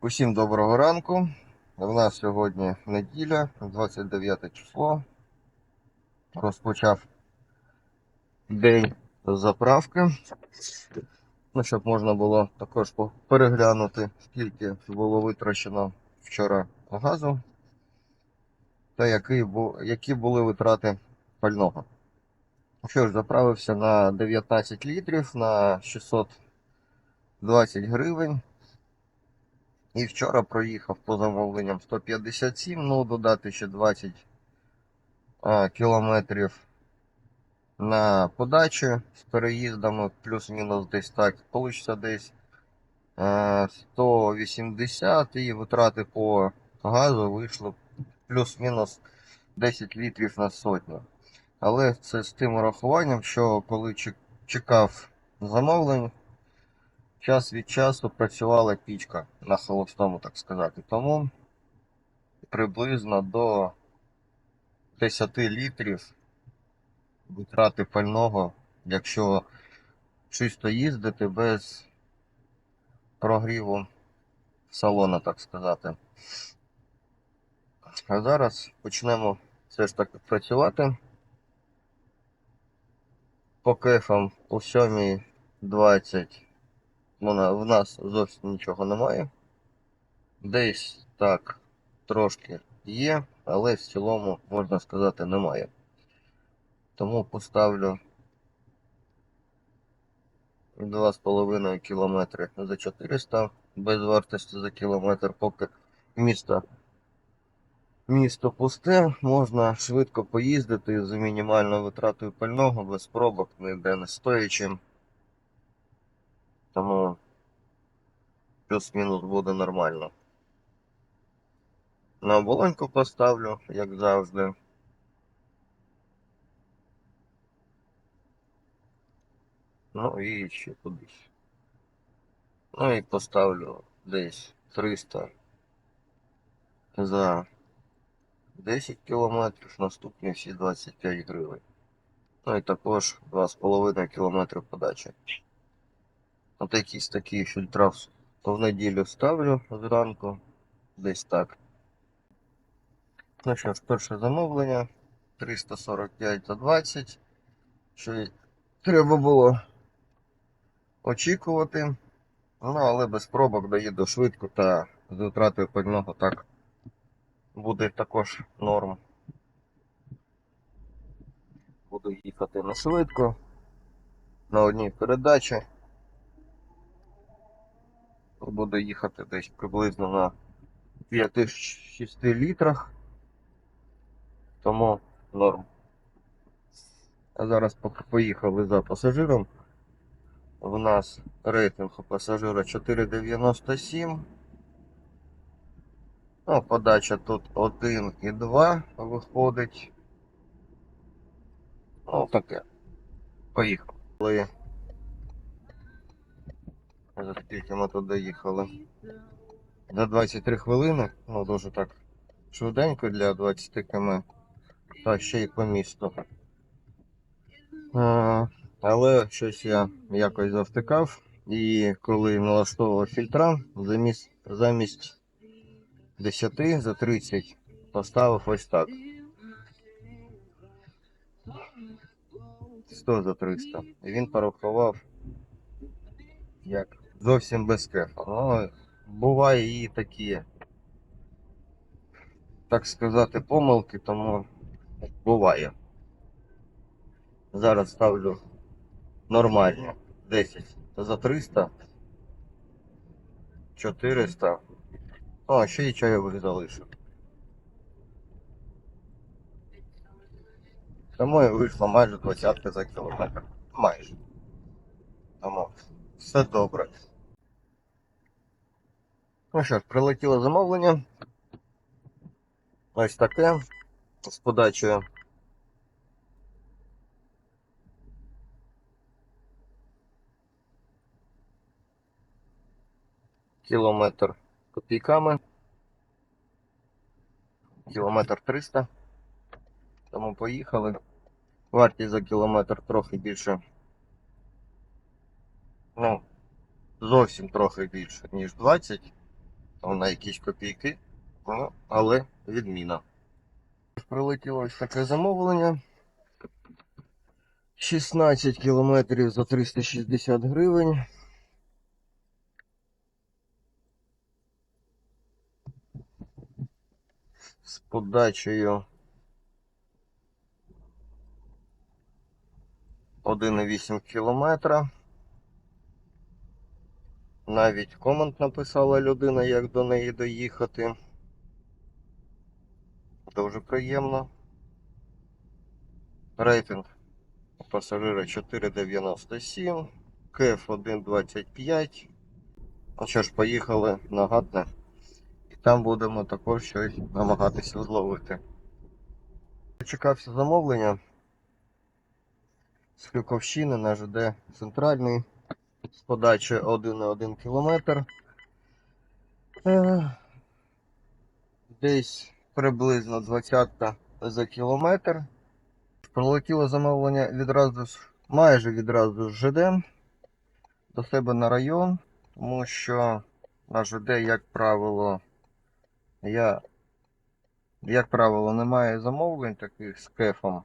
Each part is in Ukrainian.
Усім доброго ранку. У нас сьогодні неділя, 29 число. Розпочав день заправки. Ну, щоб можна було також переглянути, скільки було витрачено вчора газу та які, бу- які були витрати пального. Що ж, заправився на 19 літрів на 620 гривень. І вчора проїхав по замовленням 157, ну додати ще 20 а, кілометрів на подачі з переїздами, плюс-мінус десь так, получиться десь е, 180 і витрати по газу вийшло плюс-мінус 10 літрів на сотню. Але це з тим урахуванням, що коли чекав замовлень, час від часу працювала пічка на холостому, так сказати. Тому приблизно до 10 літрів витрати пального, якщо чисто їздити без прогріву салона, так сказати. А зараз почнемо все ж таки працювати. По кефам у 7.20 ну, на- в нас зовсім нічого немає. Десь так трошки є, але в цілому, можна сказати, немає. Тому поставлю 2,5 кілометри за 400 без вартості за кілометр, поки місто, місто пусте, можна швидко поїздити з мінімальною витратою пального, без пробок, ніде не стоячи. Тому плюс-мінус буде нормально. На оболоньку поставлю, як завжди. Ну і ще кудись. Ну і поставлю десь 300 за 10 кілометрів, наступні всі 25 гривень. Ну і також 2,5 кілометри подачі. От якісь такі фільтра в- то в неділю ставлю зранку, десь так. Ну що ж, перше замовлення 345 за 20. Що й треба було очікувати. Ну, але без пробок доїду швидко та з витратою пального так буде також норм. Буду їхати на швидко. На одній передачі. Буду їхати десь приблизно на 5-6 літрах. Тому норм. А зараз поїхали за пасажиром. У нас рейтинг у пасажира 4,97. Ну, подача тут 1 і 2 виходить. Ну, таке. Поїхали. За скільки ми тут доїхали? За 23 хвилини. Ну, дуже так швиденько для 20 км. Та ще й по місту. А, але щось я якось завтикав. І коли налаштовував фільтра, замість, замість 10 за 30 поставив ось так. 100 за 300. І він порахував як зовсім без кефа. Ну, буває і такі, так сказати, помилки, тому буває. Зараз ставлю нормальні 10 за 300, 400. О, ще й чайових залишив. Тому і вийшло майже 20 за кілометр. Майже. Тому все добре. Ну що ж, прилетіло замовлення. Ось таке. З подачею. Кілометр копійками. Кілометр 300. Тому поїхали. Вартість за кілометр трохи більше. Ну, зовсім трохи більше, ніж 20. На якісь копійки, ну, але відміна. Прилетіло ось таке замовлення. 16 кілометрів за 360 гривень. З подачею 1,8 кілометра. Навіть комент написала людина, як до неї доїхати. Дуже приємно. Рейтинг пасажира 4,97, КФ 1,25. Ну що ж, поїхали на Гатне. І там будемо також щось намагатися зловити. Чекався замовлення з Крюковщини на ЖД Центральний з подачі 1,1 км. Е, Десь приблизно 20 за кілометр. Прилетіло замовлення відразу майже відразу з ЖД до себе на район, тому що на ЖД, як правило, я, як правило, немає замовлень таких з кефом.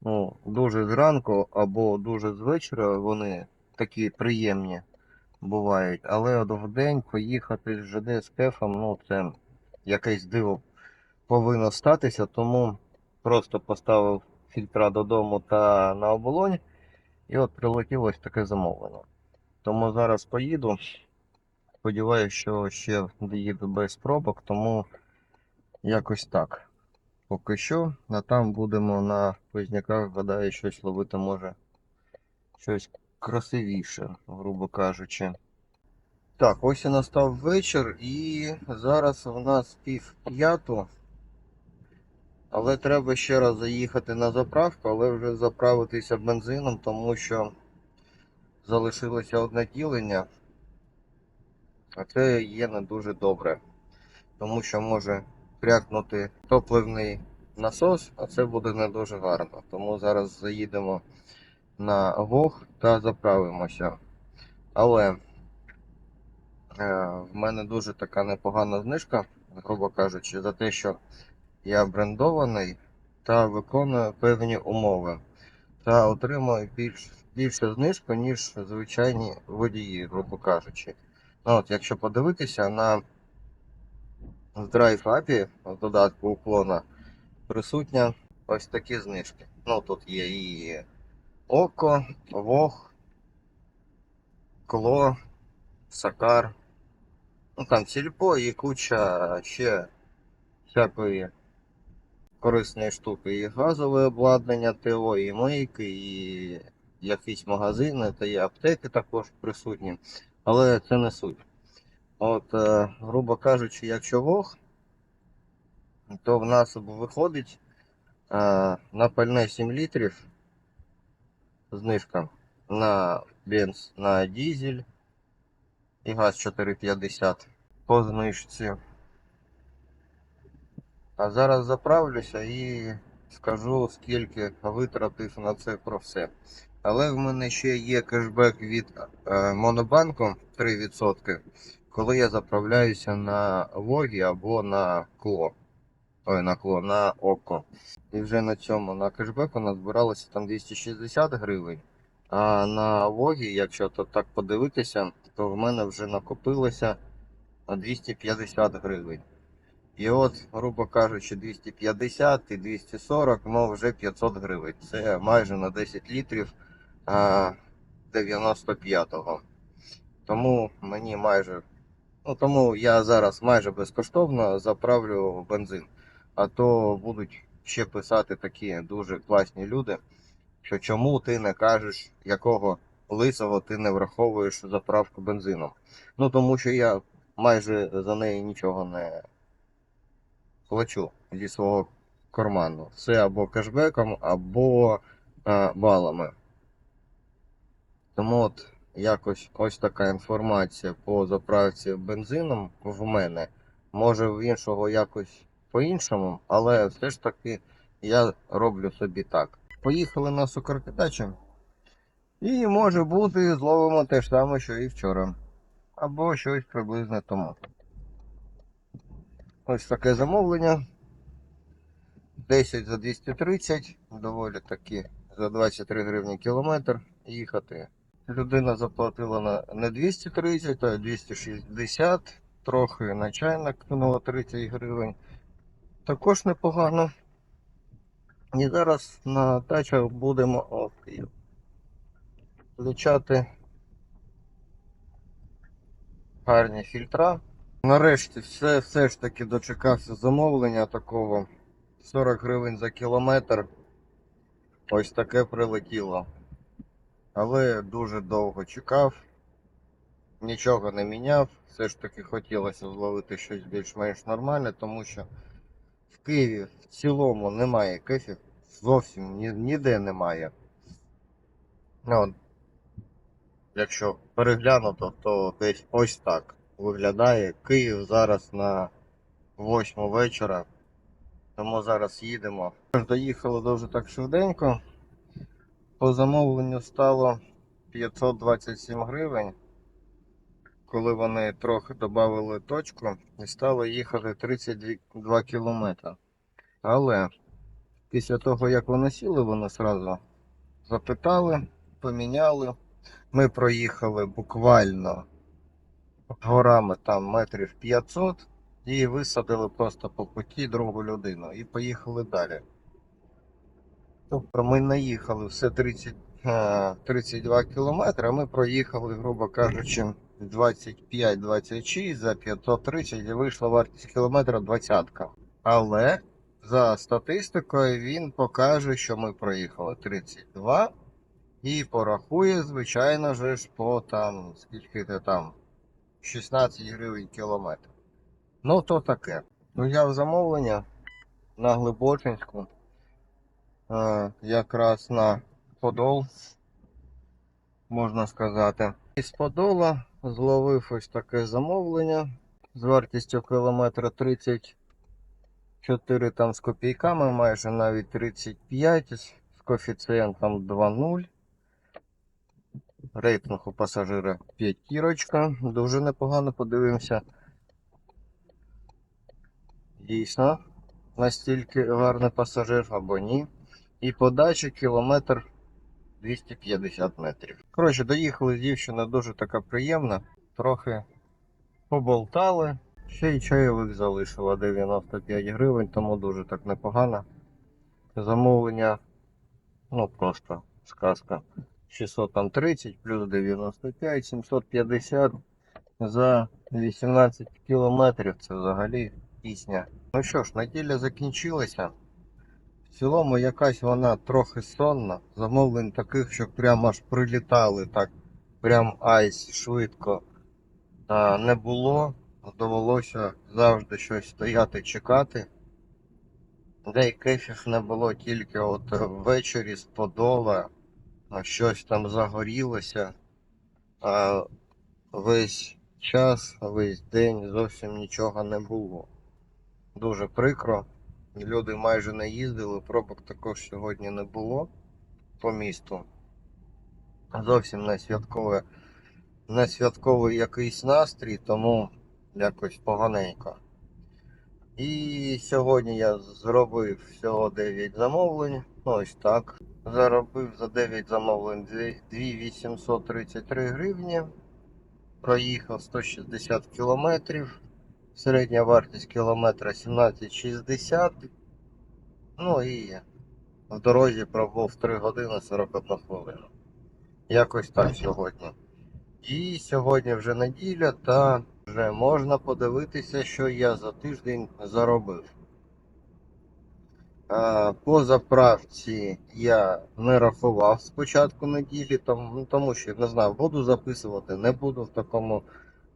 Ну, дуже зранку або дуже з вечора вони такі приємні бувають. Але от в день поїхати з ЖД з кефом, ну це якесь диво повинно статися, тому просто поставив фільтра додому та на оболонь. І от прилетіло ось таке замовлення. Тому зараз поїду. Сподіваюсь, що ще доїду без пробок, тому якось так. Поки що, а там будемо на Позняках, гадаю, щось ловити може щось красивіше, грубо кажучи. Так, ось і настав вечір, і зараз у нас пів п'яту. Але треба ще раз заїхати на заправку, але вже заправитися бензином, тому що залишилося одне ділення. А це є не дуже добре. Тому що може крякнути топливний насос, а це буде не дуже гарно. Тому зараз заїдемо на Вог та заправимося. Але е, в мене дуже така непогана знижка, грубо кажучи, за те, що я брендований та виконую певні умови. Та отримую більш, більше знижку, ніж звичайні водії, грубо кажучи. Ну, от, якщо подивитися на Drive API в додатку уклона присутня ось такі знижки. Ну, тут є і Око, Вог, Кло, Сакар. Ну там сільпо і куча ще всякої корисної штуки. І газове обладнання ТО, і мийки, і якісь магазини, та є аптеки також присутні. Але це не суть. От, е, грубо кажучи, якщо Вог, то в нас виходить е, на пальне 7 літрів знижка на бенз, на дизель і газ 4,50 по знижці. А зараз заправлюся і скажу, скільки витратив на це про все. Але в мене ще є кешбек від е, Монобанку 3%, коли я заправляюся на Вогі або на Кло. Ой, на Кло, на Око. І вже на цьому на кешбеку назбиралося там 260 гривень. А на Вогі, якщо то так подивитися, то в мене вже накопилося 250 гривень. І от, грубо кажучи, 250 і 240, ну вже 500 гривень. Це майже на 10 літрів 95-го. Тому мені майже. Ну тому я зараз майже безкоштовно заправлю бензин. А то будуть ще писати такі дуже класні люди, що чому ти не кажеш, якого лисого ти не враховуєш заправку бензином. Ну тому що я майже за неї нічого не плачу зі свого карману. Це або кешбеком, або е, балами. Тому от якось ось така інформація по заправці бензином в мене. Може в іншого якось по-іншому, але все ж таки я роблю собі так. Поїхали на сукаркидачу. І може бути зловимо те ж саме, що і вчора. Або щось приблизно тому. ось таке замовлення. 10 за 230, доволі таки за 23 гривні кілометр їхати. Людина заплатила на не 230, а 260, трохи на чайник кинула 30 гривень. Також непогано. І зараз на тачах будемо включати гарні фільтра. Нарешті все, все ж таки дочекався замовлення такого 40 гривень за кілометр. Ось таке прилетіло. Але дуже довго чекав, нічого не міняв. Все ж таки хотілося зловити щось більш-менш нормальне, тому що в Києві в цілому немає кефів. Зовсім ні, ніде немає. Ну, якщо переглянуто, то десь ось так виглядає Київ зараз на 8 вечора. Тому зараз їдемо. Доїхали дуже так швиденько. По замовленню стало 527 гривень. Коли вони трохи додали точку і стало їхати 32 кілометри. Але після того, як вони сіли, вони одразу запитали, поміняли. Ми проїхали буквально горами там метрів 500 і висадили просто по путі другу людину і поїхали далі. Тобто ми наїхали все 30, е, 32 кілометри, а ми проїхали, грубо кажучи, 25-26 за 530 і вийшла вартість кілометра 20. Але за статистикою він покаже, що ми проїхали 32 і порахує, звичайно ж, по там, скільки це там, 16 гривень кілометр. Ну, то таке. Взяв замовлення на Глибочинську, е, якраз на Подол, можна сказати. Із Подола зловив ось таке замовлення з вартістю кілометра 34 там з копійками, майже навіть 35 з коефіцієнтом 2,0. Рейтинг у пасажира п'ятірочка. Дуже непогано подивимося. Дійсно, настільки гарний пасажир або ні. І подача кілометр 250 метрів. Коротше, доїхали з дівчиною дуже така приємна. Трохи поболтали. Ще й чайовик залишила 95 гривень, тому дуже так непогано. Замовлення, ну просто сказка. 630 плюс 95, 750 за 18 кілометрів. Це взагалі пісня. Ну що ж, неділя закінчилася. В цілому якась вона трохи сонна. Замовлень таких, що прямо аж прилітали так, прям айс швидко а, не було. Довелося завжди щось стояти, чекати. Де й кефів не було тільки от ввечері з Подола, щось там загорілося. А весь час, весь день зовсім нічого не було. Дуже прикро. Люди майже не їздили, пробок також сьогодні не було по місту. Зовсім не святкове, не святковий якийсь настрій, тому якось поганенько. І сьогодні я зробив всього 9 замовлень. Ну, ось так. Заробив за 9 замовлень 2833 гривні. Проїхав 160 кілометрів. Середня вартість кілометра 17,60. Ну і в дорозі пробув 3 години 41 хвилину. Якось так сьогодні. І сьогодні вже неділя, та вже можна подивитися, що я за тиждень заробив. По заправці я не рахував з початку неділі, тому, що не знаю, буду записувати, не буду в такому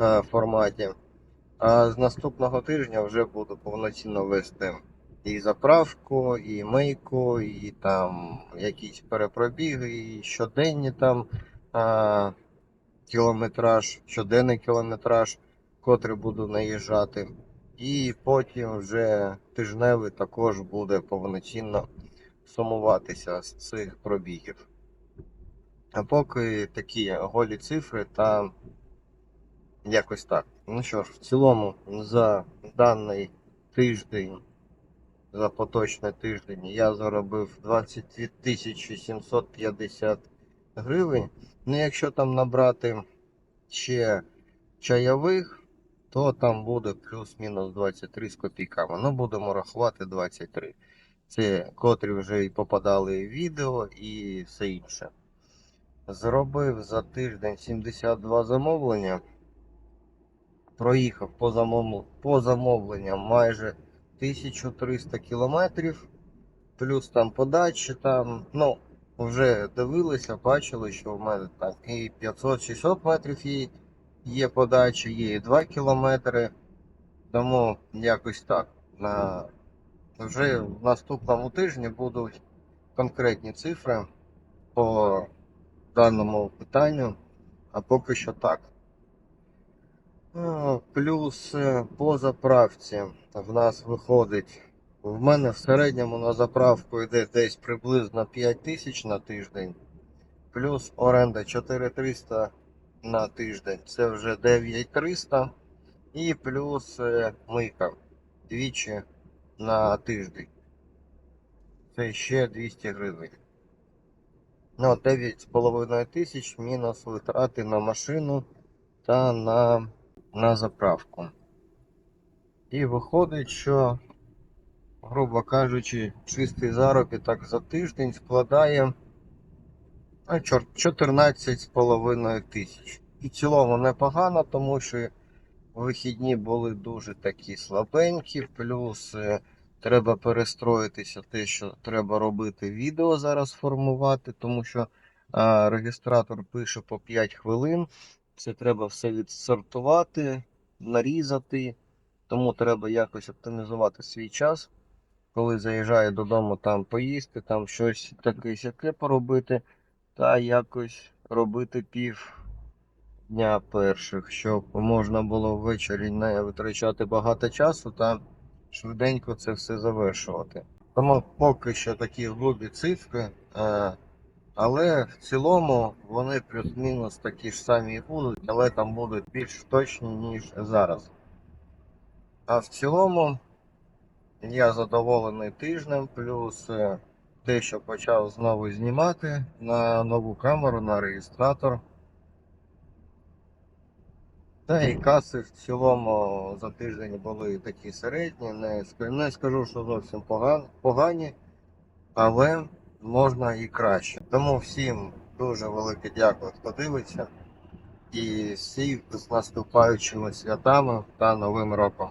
е, форматі. А з наступного тижня вже буду повноцінно вести і заправку, і мийку, і там якісь перепробіги, і щоденні там а, кілометраж, щоденний кілометраж, котрий буду наїжджати. І потім вже тижневий також буде повноцінно сумуватися з цих пробігів. А поки такі голі цифри та якось так. Ну що ж, в цілому, за даний тиждень, за поточний тиждень я заробив 22 тисячі 750 гривень. Ну, якщо там набрати ще чайових, то там буде плюс-мінус 23 з копійками. Ну, будемо рахувати 23. Це котрі вже і попадали в відео і все інше. Зробив за тиждень 72 замовлення. Проїхав по, замов... по замовленням майже 1300 кілометрів. Плюс там подачі там, ну, вже дивилися, бачили, що в мене там і 500-600 метрів є, є подача, є і 2 кілометри. Тому якось так. На... Вже в наступному тижні будуть конкретні цифри по даному питанню, а поки що так. Плюс е, по заправці в нас виходить. В мене в середньому на заправку йде десь приблизно 5 тисяч на тиждень. Плюс оренда 4300 на тиждень. Це вже 9300. І плюс е, мийка двічі на тиждень. Це ще 200 гривень. Ну, 9,5 тисяч мінус витрати на машину та на, на заправку. І виходить, що, грубо кажучи, чистий заробіток за тиждень складає ну, 14,5 тисяч. І в цілому непогано, тому що вихідні були дуже такі слабенькі, плюс е, треба перестроїтися те, що треба робити відео зараз формувати, тому що а, реєстратор пише по 5 хвилин. Це треба все відсортувати, нарізати. Тому треба якось оптимізувати свій час. Коли заїжджаю додому, там поїсти, там щось таке сяке поробити, та якось робити пів дня перших, щоб можна було ввечері не витрачати багато часу та швиденько це все завершувати. Тому поки що такі грубі цифри, е, але в цілому вони плюс-мінус такі ж самі будуть, але там будуть більш точні, ніж зараз. А в цілому я задоволений тижнем, плюс те, що почав знову знімати на нову камеру, на реєстратор. Та і каси в цілому за тиждень були такі середні. Не скажу, що зовсім погані, але можна і краще. Тому всім дуже велике дякую, хто дивиться. І всіх з наступаючими святами та Новим роком.